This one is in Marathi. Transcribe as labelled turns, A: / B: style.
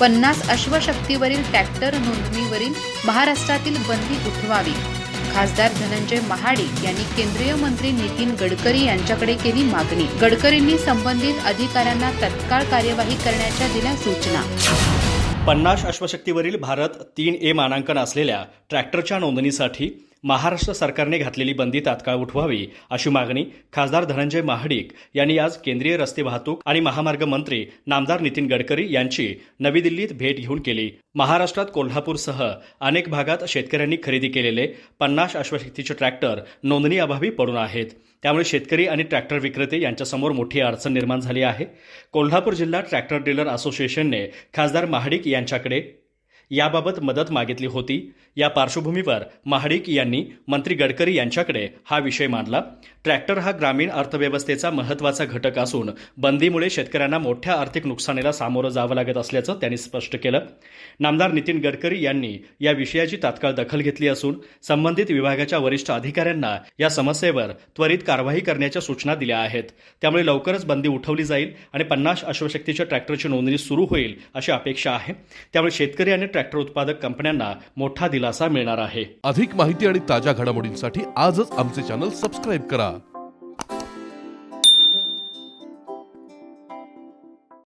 A: पन्नास अश्वशक्तीवरील ट्रॅक्टर नोंदणीवरील महाराष्ट्रातील बंदी उठवावी. खासदार धनंजय महाडिक यांनी केंद्रीय मंत्री नितीन गडकरी यांच्याकडे केली मागणी. गडकरींनी संबंधित अधिकाऱ्यांना तत्काळ कार्यवाही करण्याच्या दिल्या सूचना.
B: पन्नास अश्वशक्तीवरील भारत तीन ए मानांकन असलेल्या ट्रॅक्टरच्या नोंदणीसाठी महाराष्ट्र सरकारने घातलेली बंदी तात्काळ उठवावी अशी मागणी खासदार धनंजय महाडिक यांनी आज केंद्रीय रस्ते वाहतूक आणि महामार्ग मंत्री नामदार नितीन गडकरी यांची नवी दिल्लीत भेट घेऊन केली. महाराष्ट्रात कोल्हापूरसह अनेक भागात शेतकऱ्यांनी खरेदी केलेले पन्नास अश्वशक्तीचे ट्रॅक्टर नोंदणी अभावी पडून आहेत. त्यामुळे शेतकरी आणि ट्रॅक्टर विक्रेते यांच्यासमोर मोठी अडचण निर्माण झाली आहे. कोल्हापूर जिल्हा ट्रॅक्टर डीलर असोसिएशनने खासदार महाडिक यांच्याकडे याबाबत मदत मागितली होती. या पार्श्वभूमीवर महाडिक यांनी मंत्री गडकरी यांच्याकडे हा विषय मांडला. ट्रॅक्टर हा ग्रामीण अर्थव्यवस्थेचा महत्त्वाचा घटक असून बंदीमुळे शेतकऱ्यांना मोठ्या आर्थिक नुकसानीला सामोरं जावं लागत असल्याचं त्यांनी स्पष्ट केलं. नामदार नितीन गडकरी यांनी या विषयाची तात्काळ दखल घेतली असून संबंधित विभागाच्या वरिष्ठ अधिकाऱ्यांना या समस्येवर त्वरित कारवाई करण्याच्या सूचना दिल्या आहेत. त्यामुळे लवकरच बंदी उठवली जाईल आणि पन्नास अश्वशक्तीच्या ट्रॅक्टरची नोंदणी सुरू होईल अशी अपेक्षा आहे. त्यामुळे शेतकरी आणि ट्रॅक्टर उत्पादक कंपन्यांना मोठा दिलासा मिळणार आहे.
C: अधिक माहिती आणि ताज्या घडामोडींसाठी आजच आमचे चॅनल सबस्क्राईब करा.